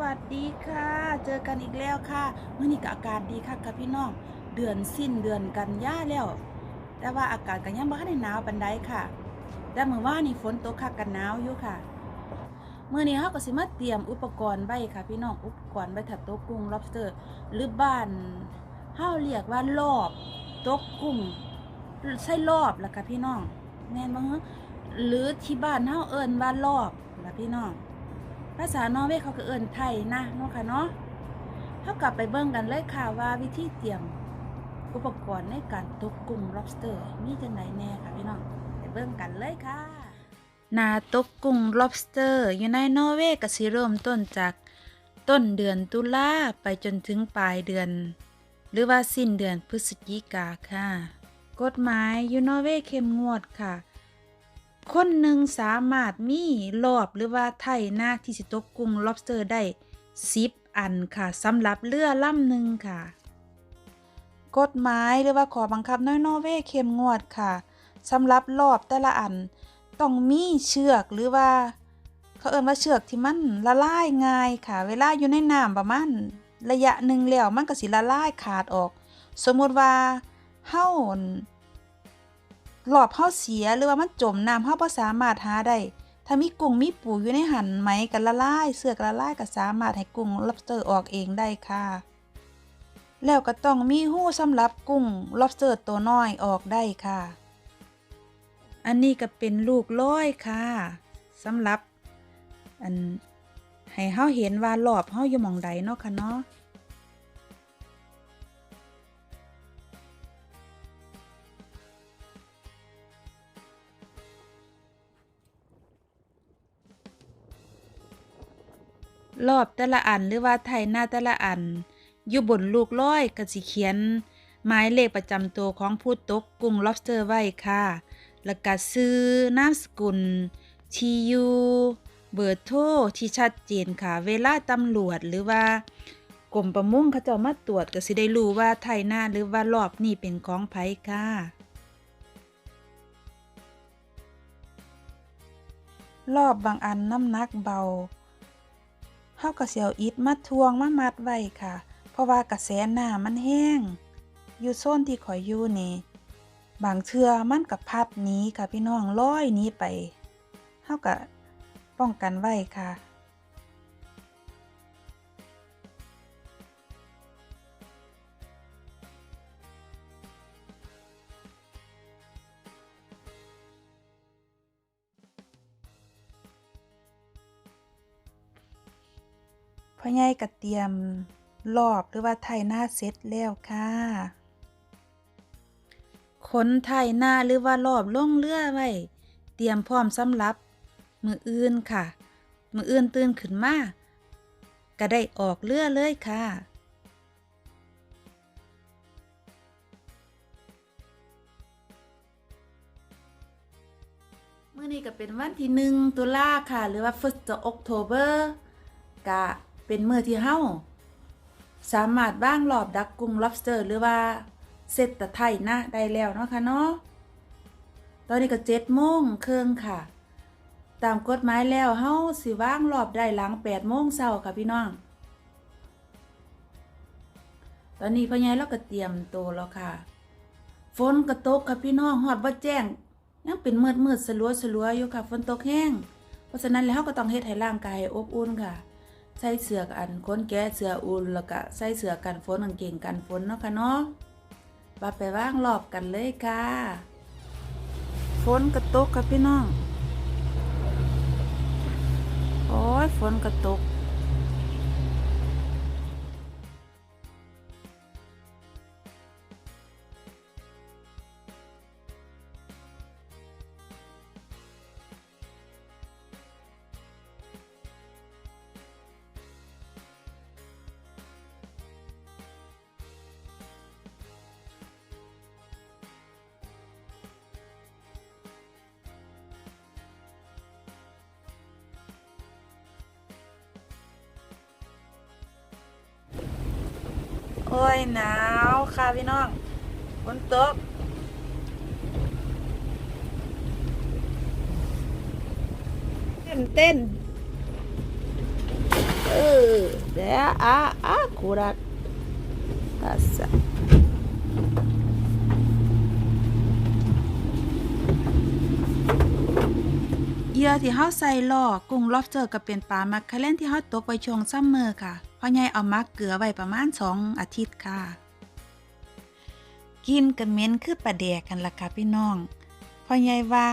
วัสดีค่ะ เจอกันอีกแล้วค่ะเมื่อนี้ก็อากาศดีค่ะกับพี่น้อง เดือนสิ้นเดือนกันยาแล้ว แต่ว่าอากาศกันยังบ่ทันได้หนาวปานใดค่ะ แต่เมื่อว่านนี่ฝนตกคักกันหนาวอยู่ค่ะ เมื่อนี้เฮาก็สิมาเตรียมอุปกรณ์ไว้ค่ะ พี่น้อง อุปกรณ์ไว้ถัดโต๊ะกุ้ง lobster หรือบ้านเฮาเรียกว่ารอบโต๊ะกุ้งใช่รอบล่ะค่ะพี่น้องแม่นบ่ฮะหรือที่บ้านเฮาเอิ้นว่ารอบล่ะพี่น้อง ภาษานอร์เวย์เขาก็เอิ้นไทยนะเนาะค่ะเนาะเท่ากับไปเบิ่งกันเลยค่ะว่าวิธีเตรียมอุปกรณ์ในการตกกุ้ง lobster มีจังไดแน่ค่ะพี่น้องไปเบิ่งกันเลยค่ะนาตกกุ้ง lobster อยู่ในนอร์เวย์ก็สิเริ่มต้นจากต้นเดือนตุลาไปจนถึงปลายเดือน หรือว่าสิ้นเดือนพฤศจิกาค่ะ กฎหมายอยู่นอร์เวย์เข้มงวดค่ะ คนหนึ่งสามารถมีรอบหรือว่าไถ่หน้าที่สิตกกุ้ง lobster ได้10อันค่ะสำหรับเรือลำหนึ่งค่ะ กฎหมายหรือว่าขอบังคับน้อยนอเวย์เข้มงวดค่ะสำหรับรอบแต่ละอันต้องมีเชือกหรือว่า เขาเอ่นว่าเชือกที่มันละลายง่ายค่ะ เวลาอยู่ในน้ำประมาณระยะหนึ่งแล้วมันก็สิละลายขาดออก สมมติว่าเฮา หลอบเฮาเสียหรือว่ามันจมน้ำเฮาบ่สามารถหาได้ถ้ามีกุ้งมีปูอยู่ในหันไหมกันละลายเสือกละลายก็สามารถให้กุ้ง lobster ออกเองได้ค่ะ แล้วก็ต้องมีหู้สำหรับกุ้ง lobster ตัวน้อยออกได้ค่ะ อันนี้ก็เป็นลูกร้อยค่ะสำหรับ อันให้เฮาเห็นว่าหลอบเฮาอยู่หม่องใดเนาะค่ะเนาะ รอบแต่ละอันหรือว่าไทยหน้าแต่ละอัน อยู่บนลูกร้อยก็สิเขียน หมายเลขประจำตัวของผู้ตกกุ้ง lobster ไว้ค่ะ แล้วก็ซื้อนามสกุล ทียูเบอร์โทรที่ชัดเจนค่ะ เวลาตำรวจหรือว่ากรมประมงเขาจ้ามาตรวจก็สิได้รู้ว่าไทยหน้าหรือว่ารอบนี้เป็นของไผค่ะ รอบบางอันน้ำหนักเบา เฮาก็สิเอาอิดมาทวงมามัดไว้ค่ะ เพราะว่ากระแสน้ำมันแห้ง อยู่โซนที่ข่อยอยู่นี่ บางเทือมันกับพัดนี้ค่ะพี่น้องลอยนี้ไปเฮากะป้องกันไว้ค่ะ พ่อใหญ่ก็เตรียมรอบหรือว่าไถหน้าเสร็จแล้วค่ะขนไถหน้าหรือว่ารอบล่งเรือไว้ เตรียมพร้อมสำหรับ มืออื่นค่ะ มืออื่นตื่นขึ้นมาก็ได้ออกเรือเลยค่ะเมื่อนี้ก็เป็นวันที่หนึ่งตุลาค่ะ หรือว่า first October กะ เป็นมือที่เฮ้าสามารถบ้างรอบดักกุ้ง lobster หรือว่าเซตตะไทยนะได้แล้วเนาะค่ะเนาะตอนนี้ก็เจ็ดโมงเครึ่งค่ะ ตามกฎหมายแล้วเฮ้าสิว่างรอบได้หลังแปดโมงเช้าค่ะพี่น้อง ตอนนี้พ่อใหญ่เราก็เตรียมตัวแล้วค่ะฝนก็ตกค่ะพี่น้องฮอดบ่แจ้งยังเป็นมืดมืดสลัวสลัวอยู่ค่ะฝนตกแห้ง เพราะฉะนั้นแล้วเราก็ต้องเฮ็ดให้ร่างกายอบอุ่นค่ะ ใส่เสื้ออันค้นแก้เสื้ออุ่นแล้วก็ใส่เสื้อกันฝนกางเกงกันฝนเนาะค่ะเนาะปาไปว่างรอบกันเลยค่ะฝนกระตกค่ะพี่น้อง โอ้ยฝนกระตก โอ้ยหนาวค่ะพี่น้องฝนตกเต้นเต้นเออ There are akurat. Asa. เหยื่อที่เฮาใส่ล่อกุ้งลอบสเตอร์ก็เป็นปลามักคาเล่นที่เฮาตกไว้ช่วงซัมเมอร์ค่ะ พ่อใหญ่เอามักเกลือไว้ประมาณ2องอาทิตย์ค่ะ กินกันเม็นคือปลาแดกกันล่ะค่ะพี่น้องพ่อใหญ่ว่า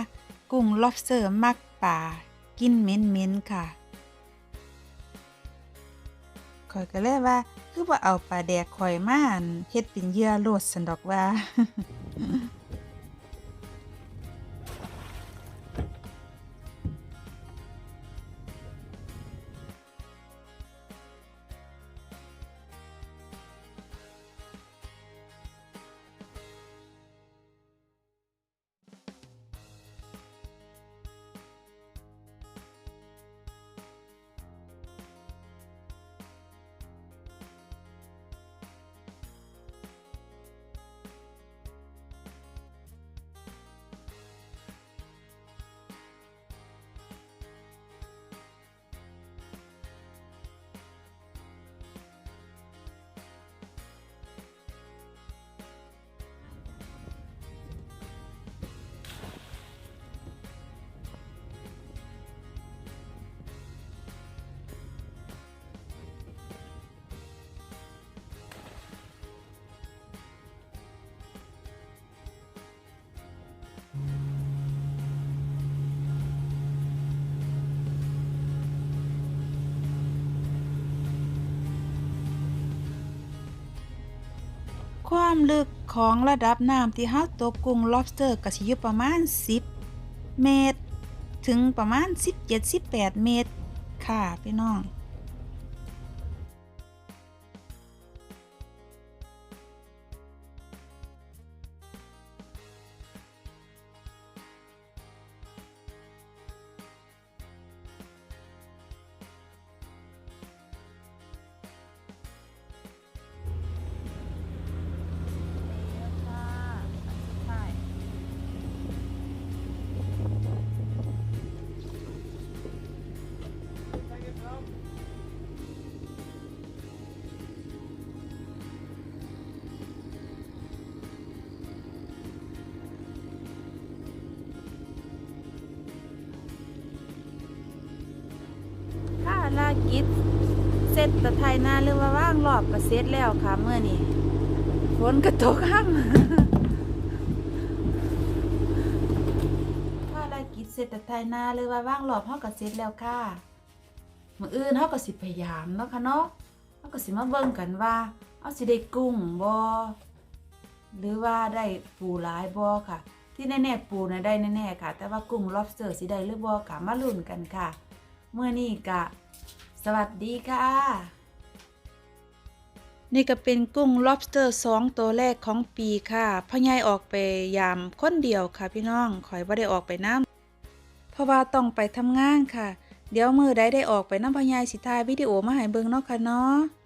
กุ้งล็อบสเตอร์มักป่า กินเหม็นค่ะข่อยก็เลยว่า คือว่าเอาปลาแดกข่อยมานเฮ็ดเป็นเยื่อโลดสันดอกว่า ความลึกของระดับน้ำที่เฮาตกกุ้ง lobster ก็สิอยู่ประมาณ 10 เมตร ถึงประมาณ 17-18 เมตร ค่ะพี่น้อง กิจเสร็จตะไทยนาหรือว่าว่างรอบก็เสร็จแล้วค่ะเมื่อนี้ฝนก็ตกห้ามถ้าลากิจเสร็จตะไทยนาหรือว่าว่างรอบเฮาก็เสร็จแล้วค่ะมื้ออื่นเฮาก็สิพยายามเนาะค่ะเนาะเฮาก็สิมาเบิ่งกันว่าเฮาสิได้กุ้งบ่หรือว่าได้ปูหลายบ่ค่ะ ที่แน่ๆปูน่ะได้แน่ๆค่ะ แต่ว่ากุ้ง lobster สิได้หรือบ่ก็มาลุ้นกันค่ะเมื่อนี้กะ สวัสดีค่ะ นี่ก็เป็นกุ้ง lobster สองตัวแรกของปีค่ะพ่อใหญ่ออกไปยามคนเดียวค่ะพี่น้องขอยบ่ได้ออกไปน้ำเพราะว่าต้องไปทำงานค่ะ เดี๋ยวมือได้ได้ออกไปน้ำพ่อใหญ่สิทายวิดีโอมาให้เบิ่งเนาะค่ะเนาะ